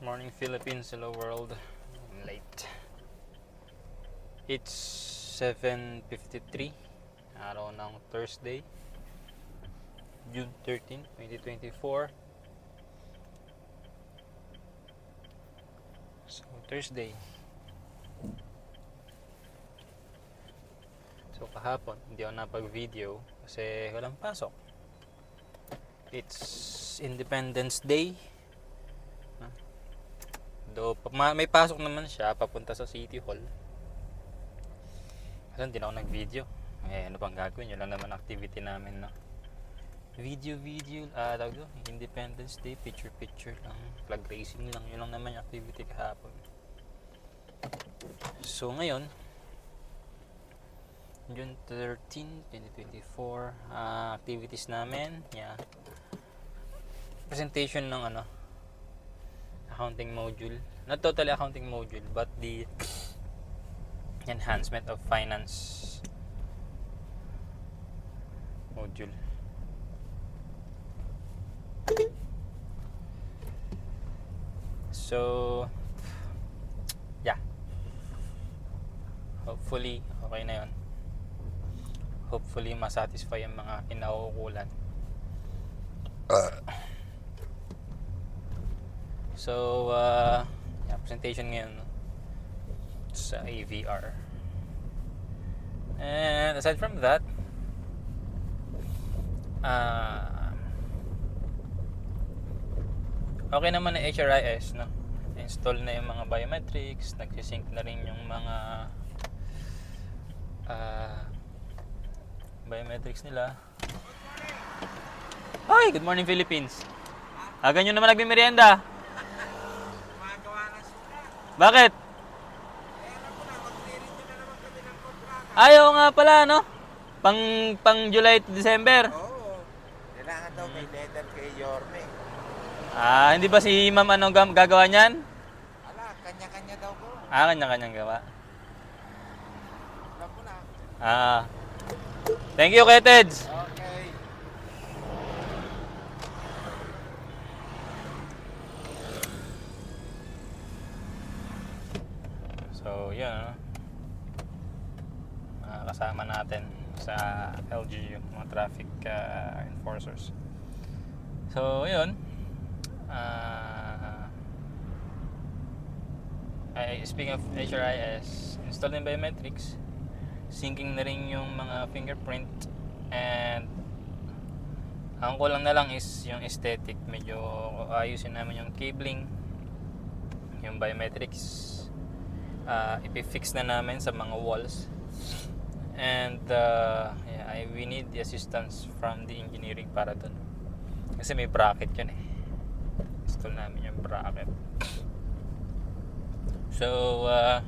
Morning Philippines, hello world. I'm late. It's 7.53, araw ng Thursday, June 13, 2024. So, Thursday. So, kahapon, hindi ako napag-video kasi walang pasok. It's Independence Day. Ma- may pasok naman siya papunta sa City Hall. Kasi hindi na ako nag-video. Eh, ano pang gagawin? Yun lang naman activity namin, no? Video, video, ah, tawag doon, Independence Day, picture, picture lang. Flag racing lang. Yun lang naman yung activity kahapon. So, ngayon, June 13, 2024, ah, activities namin, yeah. Presentation ng ano, accounting module. Not totally accounting module, but the enhancement of finance module. So, yeah. Hopefully, okay na yon. Hopefully, masatisfy ang mga kinaukulan. So, uh, yeah, presentation ngayon no? sa AVR. And aside from that, uh, okay naman na HRIS, no? Install na yung mga biometrics, nagsisync na rin yung mga uh, biometrics nila. Hi! Good morning, Philippines! Aga nyo naman nagmimerienda. Magawa ng suka. Bakit? Eh, alam ko na, mag-clearing nyo na naman kami ng kontrata. Ayaw nga pala, no? Pang, pang July to December. Oo. Kailangan daw may letter kay Yorme. Ah, hindi ba si ma'am ano gam- gagawa niyan? Ala, kanya-kanya daw ko. Ah, kanya-kanyang gawa. Alam ko na. Ah. Thank you, Kuya Teds. Okay. So, yun, ano? Mga kasama natin sa LGU, mga traffic uh, enforcers. So, yun. Ah... ay, speaking of HRIS, install ng biometrics, syncing na rin yung mga fingerprint and ang kulang na lang is yung aesthetic. Medyo ayusin namin yung cabling, yung biometrics, uh, ipifix na namin sa mga walls. And uh, yeah, I, we need the assistance from the engineering para dun. Kasi may bracket yun eh. Install namin yung bracket. So, uh,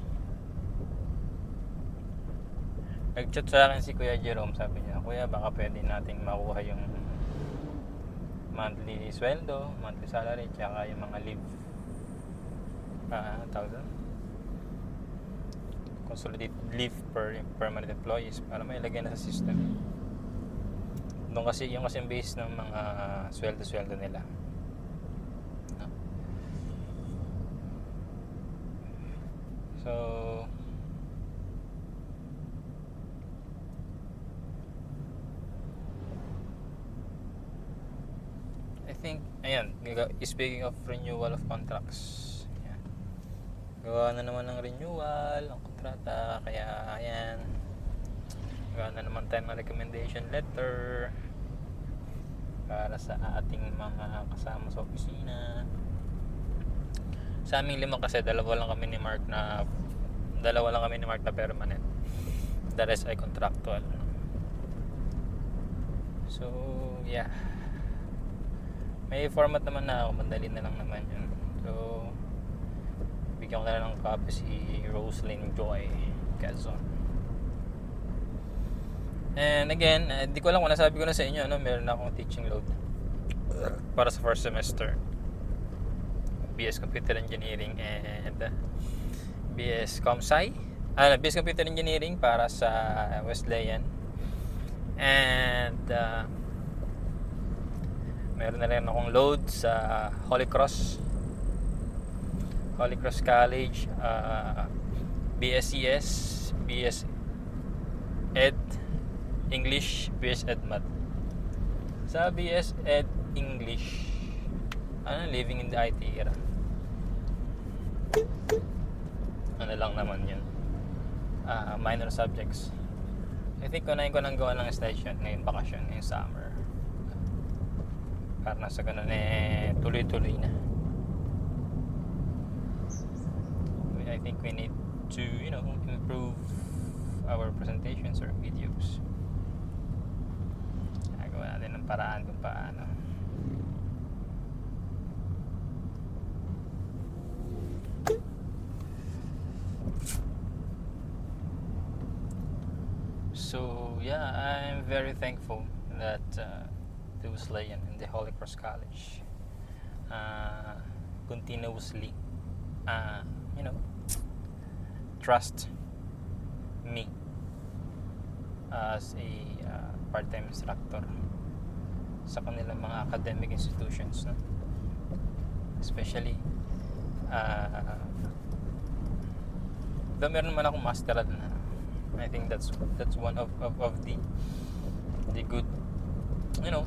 nag-chat sa akin si Kuya Jerome. Sabi niya, Kuya, baka pwede nating makuha yung monthly sweldo, monthly salary, tsaka yung mga leave. Ah, tawag doon? Consolidated leave per permanent employees para may ilagay na sa system. Doon kasi, yung kasi base ng mga sweldo-sweldo nila. So, I think, ayan, speaking of renewal of contracts, ayan. gawa na naman ng renewal, ng kontrata, kaya ayan, gawa na naman tayo ng recommendation letter para sa ating mga kasama sa opisina. Sa aming lima kasi, dalawa lang kami ni Mark na, dalawa lang kami ni Mark na permanent. The rest ay contractual. So, yeah may format naman na ako, madali na lang naman yun. So, bigyan ko na ng copy si Roslyn Joy Quezon. And again, eh, di ko alam kung nasabi ko na sa inyo, no? meron na akong teaching load para sa first semester. BS Computer Engineering and BS ComSci. Ah, BS Computer Engineering para sa Wesleyan. And uh, meron na rin akong load sa Holy Cross Holy Cross College, uh, BSCS, BS Ed, English, BS Ed Math. Sa BS Ed English, ano, living in the IT era. Ano lang naman yun. Ah, minor subjects. I think kunain ko nang gawa ng station ngayon bakasyon, ngayong summer. Para nasa ganun eh, tuloy-tuloy na. Think we need to, you know, improve our presentations or videos. Gagawa natin ng paraan kung paano. So yeah, I'm very thankful that uh, those Layan in the Holy Cross College uh, continuously, uh, you know, trust me as a uh, part-time instructor sa kanilang mga academic institutions, no? especially uh, though meron naman akong masteral na I think that's that's one of, of, of the the good you know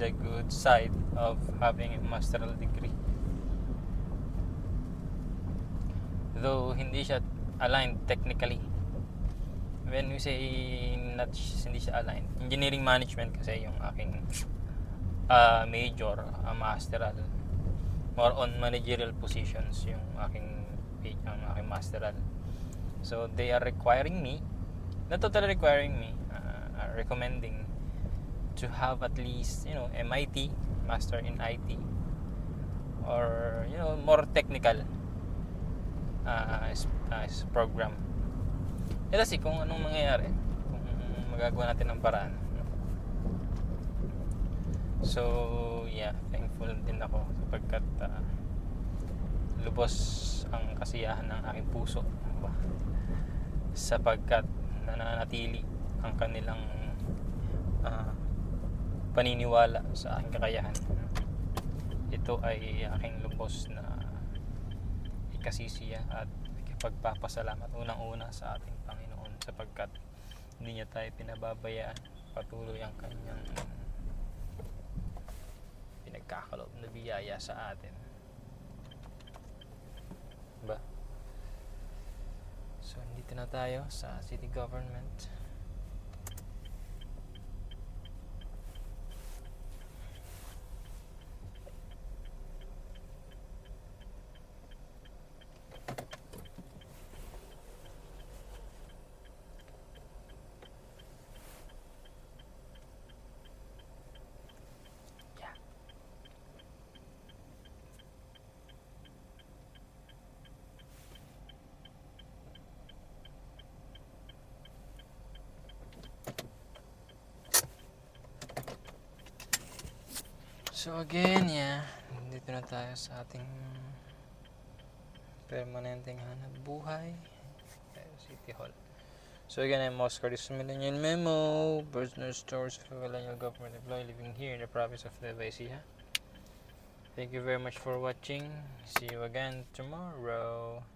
the good side of having a masteral degree though hindi siya aligned technically. When we say not hindi siya aligned engineering management kasi yung aking uh, major uh, masteral. More on managerial positions yung aking ang aking masteral. So they are requiring me not totally requiring me uh, are recommending to have at least you know MIT master in IT or you know more technical uh, uh, program. Eh kasi kung anong mangyayari kung magagawa natin ng paraan. So yeah thankful din ako sapagkat uh, lubos ang kasiyahan ng aking puso. Sapagkat nananatili ang kanilang ah, paniniwala sa aking kakayahan. Ito ay aking lubos na ikasisiya at ikapagpapasalamat unang-una sa ating Panginoon sapagkat hindi niya tayo pinababayaan. Patuloy ang kanyang pinagkakaloob na biyaya sa atin. Ba so nandito na tayo sa city government yeah So again, yeah, dito na tayo sa ating permanenteng hanap buhay. City Hall. So again, I'm Oscar this is Millennial Memo, personal stores of millennial government employee living here in the province of Nueva Ecija. Thank you very much for watching. See you again tomorrow.